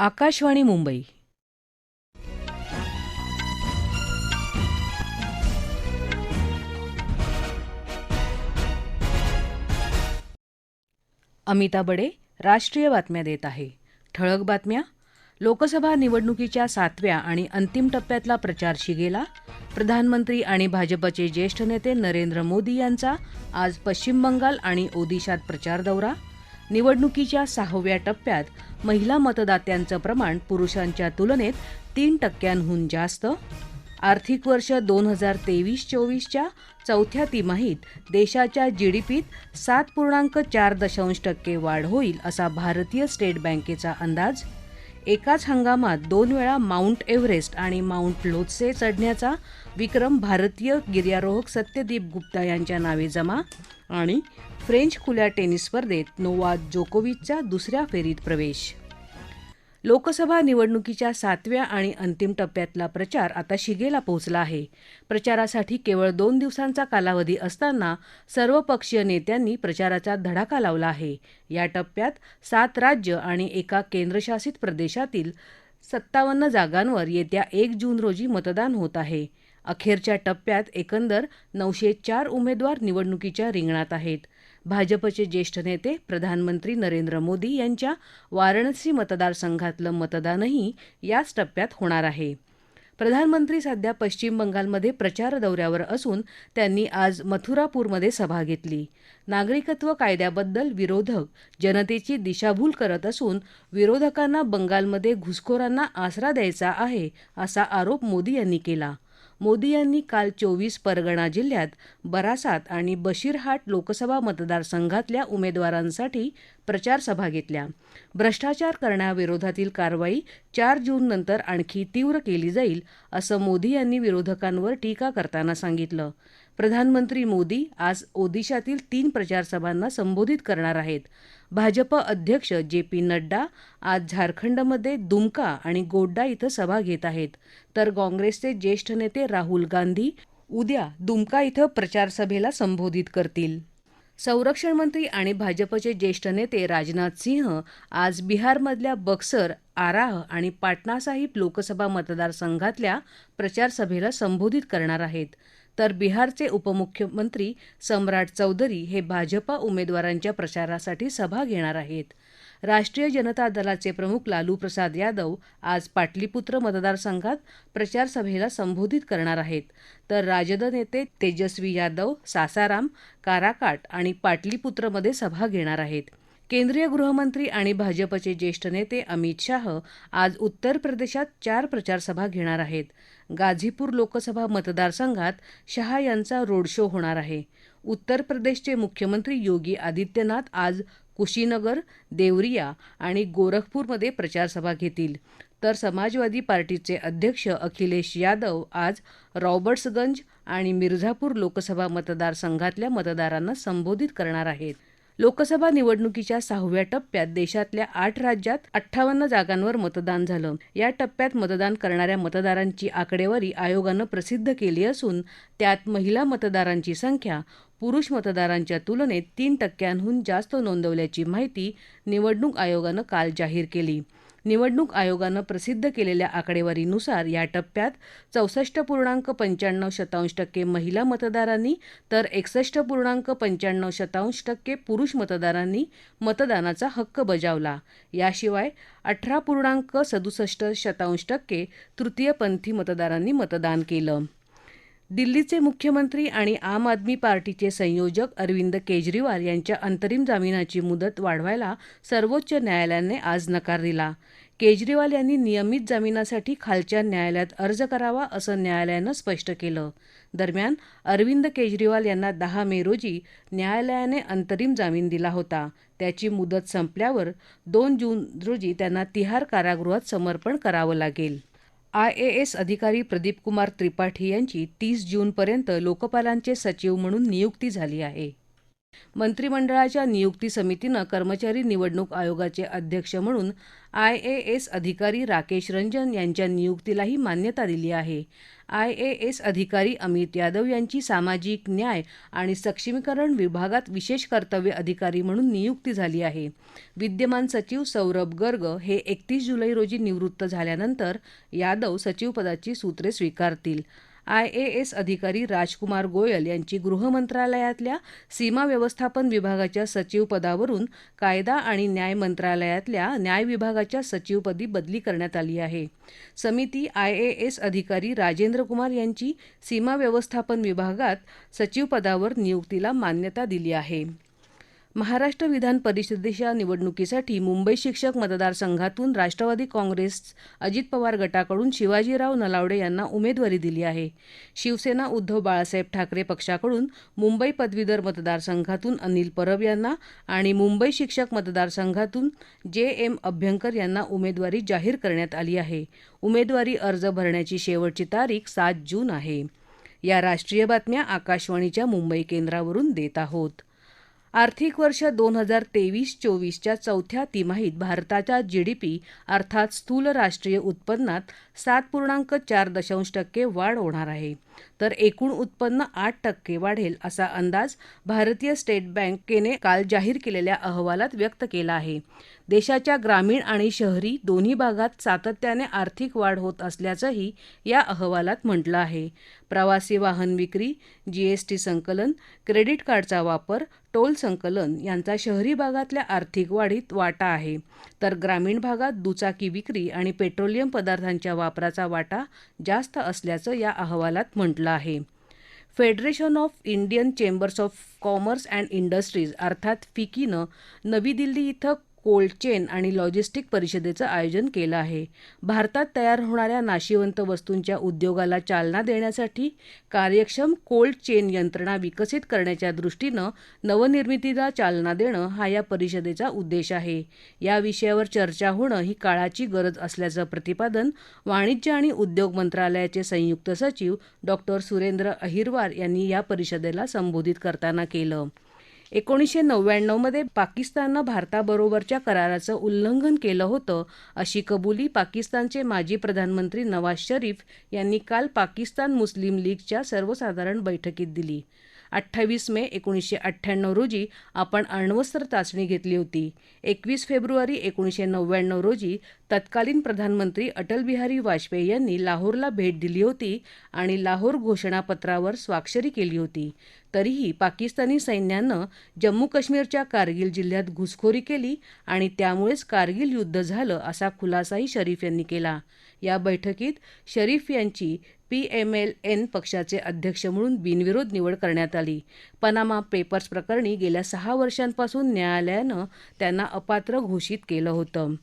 आकाशवाणी मुंबई. अमिता बडे राष्ट्रीय बातम्या देत आहे. ठळक बातम्या. लोकसभा निवडणुकीच्या सातव्या आणि अंतिम टप्प्यातला प्रचार शिगेला. प्रधानमंत्री आणि भाजपचे ज्येष्ठ नेते नरेंद्र मोदी यांचा आज पश्चिम बंगाल आणि ओदिशात प्रचार दौरा. निवडणुकीच्या सहाव्या टप्प्यात महिला मतदात्यांचं प्रमाण पुरुषांच्या तुलनेत तीन टक्क्यांहून जास्त. आर्थिक वर्ष दोन हजार तेवीस चोवीसच्या चौथ्या तिमाहीत देशाच्या जीडीपीत सात पूर्णांक चार दशांश टक्के वाढ होईल असा भारतीय स्टेट बँकेचा अंदाज. एकाच हंगामात दोन वेळा माउंट एव्हरेस्ट आणि माउंट लोत्से चढण्याचा विक्रम भारतीय गिर्यारोहक सत्यदीप गुप्ता यांच्या नावे जमा आणि फ्रेंच खुल्या टेनिस स्पर्धेत नोवाक जोकोविचचा दुसऱ्या फेरीत प्रवेश. लोकसभा निवडणुकीच्या सातव्या आणि अंतिम टप्प्यातला प्रचार आता शिगेला पोहोचला आहे. प्रचारासाठी केवळ दोन दिवसांचा कालावधी असताना सर्वपक्षीय नेत्यांनी प्रचाराचा धडाका लावला आहे. या टप्प्यात सात राज्य आणि एका केंद्रशासित प्रदेशातील सत्तावन्न जागांवर येत्या एक जून रोजी मतदान होत आहे. अखेरच्या टप्प्यात एकंदर नऊशे चार उमेदवार निवडणुकीच्या रिंगणात आहेत. भाजपचे ज्येष्ठ नेते प्रधानमंत्री नरेंद्र मोदी यांच्या वाराणसी मतदारसंघातलं मतदानही याच टप्प्यात होणार आहे. प्रधानमंत्री सध्या पश्चिम बंगालमध्ये प्रचार दौऱ्यावर असून त्यांनी आज मथुरापूरमध्ये सभा घेतली. नागरिकत्व कायद्याबद्दल विरोधक जनतेची दिशाभूल करत असून विरोधकांना बंगालमध्ये घुसखोरांना आसरा द्यायचा आहे असा आरोप मोदी यांनी केला. मोदी यांनी काल चोवीस परगणा जिल्ह्यात बरासात आणि बशीरहाट लोकसभा मतदारसंघातल्या उमेदवारांसाठी प्रचारसभा घेतल्या. भ्रष्टाचार करण्याविरोधातील कारवाई चार जूननंतर आणखी तीव्र केली जाईल असं मोदी यांनी विरोधकांवर टीका करताना सांगितलं. प्रधानमंत्री मोदी आज ओदिशातील तीन प्रचारसभांना संबोधित करणार आहेत. भाजप अध्यक्ष जे पी नड्डा आज झारखंडमध्ये दुमका आणि गोड्डा इथं सभा घेत आहेत. तर काँग्रेसचे ज्येष्ठ नेते राहुल गांधी उद्या दुमका इथं प्रचारसभेला संबोधित करतील. संरक्षण मंत्री आणि भाजपचे ज्येष्ठ नेते राजनाथ सिंह आज बिहारमधल्या बक्सर आराह आणि पाटणासाहिब लोकसभा मतदारसंघातल्या प्रचारसभेला संबोधित करणार आहेत. तर बिहारचे उपमुख्यमंत्री सम्राट चौधरी हे भाजपा उमेदवारांच्या प्रचारासाठी सभा घेणार आहेत. राष्ट्रीय जनता दलाचे प्रमुख लालू प्रसाद यादव आज पाटलीपुत्र मतदारसंघात प्रचारसभेला संबोधित करणार आहेत. तर राजद नेते तेजस्वी यादव सासाराम काराकाट आणि पाटलीपुत्रमध्ये सभा घेणार आहेत. केंद्रीय गृहमंत्री आणि भाजपचे ज्येष्ठ नेते अमित शाह आज उत्तर प्रदेशात चार प्रचारसभा घेणार आहेत. गाझीपूर लोकसभा मतदारसंघात शहा यांचा रोड शो होणार आहे. उत्तर प्रदेशचे मुख्यमंत्री योगी आदित्यनाथ आज कुशीनगर देवरिया आणि गोरखपूरमध्ये प्रचारसभा घेतील. तर समाजवादी पार्टीचे अध्यक्ष अखिलेश यादव आज रॉबर्ट्सगंज आणि मिर्झापूर लोकसभा मतदारसंघातल्या मतदारांना संबोधित करणार आहेत. लोकसभा निवडणुकीच्या सहाव्या टप्प्यात देशातल्या आठ राज्यात अठ्ठावन्न जागांवर मतदान झालं. या टप्प्यात मतदान करणाऱ्या मतदारांची आकडेवारी आयोगानं प्रसिद्ध केली असून त्यात महिला मतदारांची संख्या पुरुष मतदारांच्या तुलनेत तीन टक्क्यांहून जास्त नोंदवल्याची माहिती निवडणूक आयोगानं काल जाहीर केली. निवडणूक आयोगानं प्रसिद्ध केलेल्या आकडेवारीनुसार या टप्प्यात चौसष्ट पूर्णांक पंच्याण्णव शतांश टक्के महिला मतदारांनी तर एकसष्ट पूर्णांक पंच्याण्णव शतांश टक्के पुरुष मतदारांनी मतदानाचा हक्क बजावला. याशिवाय अठरा पूर्णांक सदुसष्ट शतांश टक्के तृतीयपंथी मतदारांनी मतदान केलं. दिल्लीचे मुख्यमंत्री आणि आम आदमी पार्टीचे संयोजक अरविंद केजरीवाल यांच्या अंतरिम जामिनाची मुदत वाढवायला सर्वोच्च न्यायालयाने आज नकार दिला. केजरीवाल यांनी नियमित जामिनासाठी खालच्या न्यायालयात अर्ज करावा असं न्यायालयानं स्पष्ट केलं. दरम्यान अरविंद केजरीवाल यांना दहा मे रोजी न्यायालयाने अंतरिम जामीन दिला होता. त्याची मुदत संपल्यावर दोन जून रोजी त्यांना तिहार कारागृहात समर्पण करावं लागेल. आय एएस अधिकारी प्रदीप कुमार त्रिपाठी यांची तीस जूनपर्यंत लोकपालांचे सचिव म्हणून नियुक्ती झाली आहे. मंत्रिमंडळाच्या नियुक्ती समितीनं कर्मचारी निवडणूक आयोगाचे अध्यक्ष म्हणून आय ए एस अधिकारी राकेश रंजन यांच्या नियुक्तीलाही मान्यता दिली आहे. आय ए एस अधिकारी अमित यादव यांची सामाजिक न्याय आणि सक्षमीकरण विभागात विशेष कर्तव्य अधिकारी म्हणून नियुक्ती झाली आहे. विद्यमान सचिव सौरभ गर्ग हे एकतीस जुलै रोजी निवृत्त झाल्यानंतर यादव सचिवपदाची सूत्रे स्वीकारतील. आय ए एस अधिकारी राजकुमार गोयल यांची गृहमंत्रालयातल्या सीमा व्यवस्थापन विभागाच्या सचिवपदावरून कायदा आणि न्याय मंत्रालयातल्या न्याय विभागाच्या सचिवपदी बदली करण्यात आली आहे. समिती आय ए एस अधिकारी राजेंद्र कुमार यांची सीमा व्यवस्थापन विभागात सचिवपदावर नियुक्तीला मान्यता दिली आहे. महाराष्ट्र विधान परिषदेच्या निवडणुकीसाठी मुंबई शिक्षक मतदारसंघातून राष्ट्रवादी काँग्रेस अजित पवार गटाकडून शिवाजीराव नलावडे यांना उमेदवारी दिली आहे. शिवसेना उद्धव बाळासाहेब ठाकरे पक्षाकडून मुंबई पदवीधर मतदारसंघातून अनिल परब यांना आणि मुंबई शिक्षक मतदारसंघातून जे एम अभ्यंकर यांना उमेदवारी जाहीर करण्यात आली आहे. उमेदवारी अर्ज भरण्याची शेवटची तारीख सात जून आहे. या राष्ट्रीय बातम्या आकाशवाणीच्या मुंबई केंद्रावरून देत आहोत. आर्थिक वर्ष दोन हजार तेवीस चोवीसच्या चौथ्या तिमाहीत भारताच्या जीडीपी अर्थात स्थूल राष्ट्रीय उत्पन्नात सात पूर्णांक चार दशांश टक्के वाढ होणार आहे. तर एकूण उत्पन्न आठ टक्के वाढेल असा अंदाज भारतीय स्टेट बँकेने काल जाहीर केलेल्या अहवालात व्यक्त केला आहे. देशाच्या ग्रामीण आणि शहरी दोन्ही भागात सातत्याने आर्थिक वाढ होत असल्याचंही या अहवालात म्हटलं आहे. प्रवासी वाहन विक्री जीएसटी संकलन क्रेडिट कार्डचा वापर टोल संकलन यांचा शहरी भागातल्या आर्थिक वाढीत वाटा आहे. तर ग्रामीण भागात दुचाकी विक्री आणि पेट्रोलियम पदार्थांच्या वापराचा वाटा जास्त असल्याचं या अहवालात म्हटलं आहे. Federation of Indian chambers of commerce and industries अर्थात फिकीनं नवी दिल्ली इथं कोल्ड चेन आणि लॉजिस्टिक परिषदेचं आयोजन केलं आहे. भारतात तयार होणाऱ्या नाशिवंत वस्तूंच्या उद्योगाला चालना देण्यासाठी कार्यक्षम कोल्ड चेन यंत्रणा विकसित करण्याच्या दृष्टीनं नवनिर्मितीला चालना देणं हा या परिषदेचा उद्देश आहे. या विषयावर चर्चा होणं ही काळाची गरज असल्याचं प्रतिपादन वाणिज्य आणि उद्योग मंत्रालयाचे संयुक्त सचिव डॉक्टर सुरेंद्र अहिरवार यांनी या परिषदेला संबोधित करताना केलं. एकोणीसशे नव्याण्णवमध्ये पाकिस्ताननं भारताबरोबरच्या कराराचं उल्लंघन केलं होतं अशी कबुली पाकिस्तानचे माजी प्रधानमंत्री नवाज शरीफ यांनी काल पाकिस्तान मुस्लिम लीगच्या सर्वसाधारण बैठकीत दिली. अठ्ठावीस मे एकोणीसशे अठ्ठ्याण्णव रोजी आपण अण्वस्त्र चाचणी घेतली होती. एकवीस फेब्रुवारी एकोणीसशे नव्याण्णव रोजी तत्कालीन प्रधानमंत्री अटल बिहारी वाजपेयी यांनी लाहोरला भेट दिली होती आणि लाहोर घोषणापत्रावर स्वाक्षरी केली होती. तरीही पाकिस्तानी सैन्यानं जम्मू काश्मीरच्या कारगिल जिल्ह्यात घुसखोरी केली आणि त्यामुळेच कारगिल युद्ध झालं असा खुलासाही शरीफ यांनी केला. या बैठकीत शरीफ यांची पी एम एल एन पक्षाचे अध्यक्ष म्हणून बिनविरोध निवड करण्यात आली. पनामा पेपर्स प्रकरणी गेल्या सहा वर्षांपासून न्यायालयानं त्यांना अपात्र घोषित केलं होतं.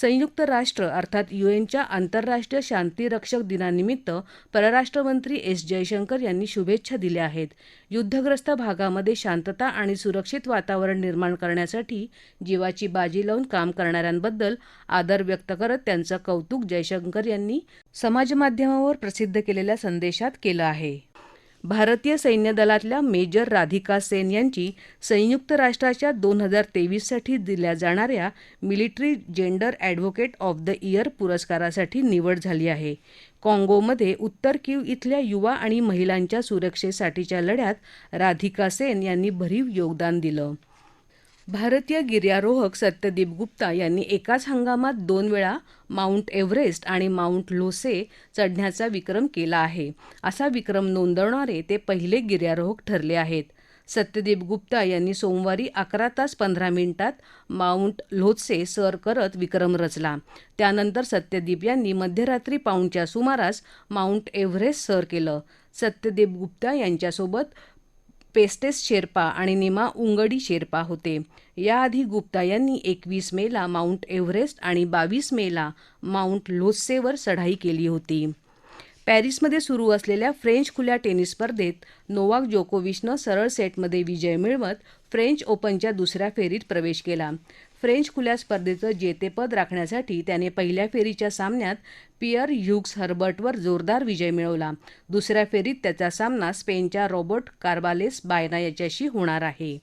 संयुक्त राष्ट्र अर्थात युएनच्या आंतरराष्ट्रीय शांतीरक्षक दिनानिमित्त परराष्ट्रमंत्री एस जयशंकर यांनी शुभेच्छा दिल्या आहेत. युद्धग्रस्त भागामध्ये शांतता आणि सुरक्षित वातावरण निर्माण करण्यासाठी जीवाची बाजी लावून काम करणाऱ्यांबद्दल आदर व्यक्त करत त्यांचं कौतुक जयशंकर यांनी समाजमाध्यमावर प्रसिद्ध केलेल्या संदेशात केलं आहे. भारतीय सैन्य दलातल्या मेजर राधिका सेन यांची संयुक्त राष्ट्राच्या दोन हजार तेवीससाठी दिल्या जाणाऱ्या military gender advocate of the year पुरस्कारासाठी निवड झाली आहे. काँगोमध्ये उत्तर क्यू इथल्या युवा आणि महिलांच्या सुरक्षेसाठीच्या लढ्यात राधिका सेन यांनी भरीव योगदान दिलं. भारतीय गिर्यारोहक सत्यदीप गुप्ता यांनी एकाच हंगामात दोन वेळा माउंट एव्हरेस्ट आणि माउंट लोसे चढण्याचा विक्रम केला आहे. असा विक्रम नोंदवणारे ते पहिले गिर्यारोहक ठरले आहेत. सत्यदीप गुप्ता यांनी सोमवारी अकरा तास पंधरा मिनिटात माउंट लोत्से सर करत विक्रम रचला. त्यानंतर सत्यदीप यांनी मध्यरात्री पाऊणच्या सुमारास माउंट एव्हरेस्ट सर केलं. सत्यदीप गुप्ता यांच्यासोबत पेस्टेस शेर्पा आणि निमा उंगडी शेर्पा होते. याआधी गुप्ता यांनी एकवीस मेला माउंट एव्हरेस्ट आणि बावीस मेला माउंट लोस्सेवर चढाई केली होती. पॅरिसमध्ये सुरू असलेल्या फ्रेंच खुल्या टेनिस स्पर्धेत नोवाक जोकोविचनं सरळ सेटमध्ये विजय मिळवत फ्रेंच ओपनच्या दुसऱ्या फेरीत प्रवेश केला. फ्रेंच खुल्या स्पर्धेचं जेतेपद राखण्यासाठी त्याने पहिल्या फेरीच्या सामन्यात पियर ह्युग्स हर्बर्टवर जोरदार विजय मिळवला. दुसऱ्या फेरीत त्याचा सामना स्पेनच्या रॉबर्ट कार्बालेस बायना याच्याशी होणार आहे.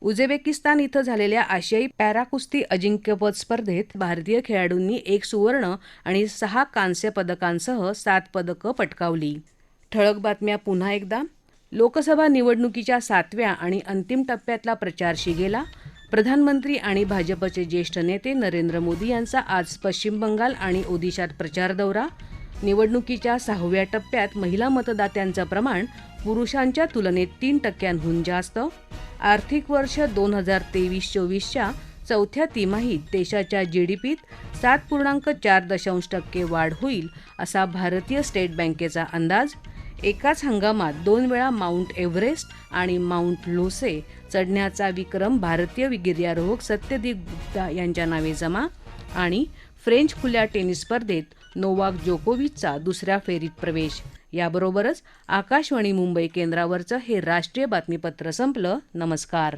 उझबेकिस्तान इथं झालेल्या आशियाई पॅराकुस्ती अजिंक्यपद स्पर्धेत भारतीय खेळाडूंनी एक सुवर्ण आणि सहा कांस्य पदकांसह सात पदकं पटकावली. ठळक बातम्या पुन्हा एकदा. लोकसभा निवडणुकीच्या सातव्या आणि अंतिम टप्प्यातला प्रचार शिगेला. प्रधानमंत्री आणि भाजपचे ज्येष्ठ नेते नरेंद्र मोदी यांचा आज पश्चिम बंगाल आणि ओदिशात प्रचार दौरा. निवडणुकीच्या सहाव्या टप्प्यात महिला मतदात्यांचं प्रमाण पुरुषांच्या तुलनेत तीन टक्क्यांहून जास्त. आर्थिक वर्ष दोन हजार तेवीस चोवीसच्या चौथ्या तिमाहीत देशाच्या जीडीपीत सात पूर्णांक चार दशांश टक्के वाढ होईल असा भारतीय स्टेट बँकेचा अंदाज. एकाच हंगामात दोन वेळा माउंट एव्हरेस्ट आणि माउंट लोसे चढण्याचा विक्रम भारतीय गिर्यारोहक सत्यदीप गुप्ता यांच्या नावे जमा आणि फ्रेंच खुल्या टेनिस स्पर्धेत नोवाक जोकोविचचा दुसऱ्या फेरीत प्रवेश. याबरोबरच आकाशवाणी मुंबई केंद्रावरचं हे राष्ट्रीय बातमीपत्र संपलं. नमस्कार.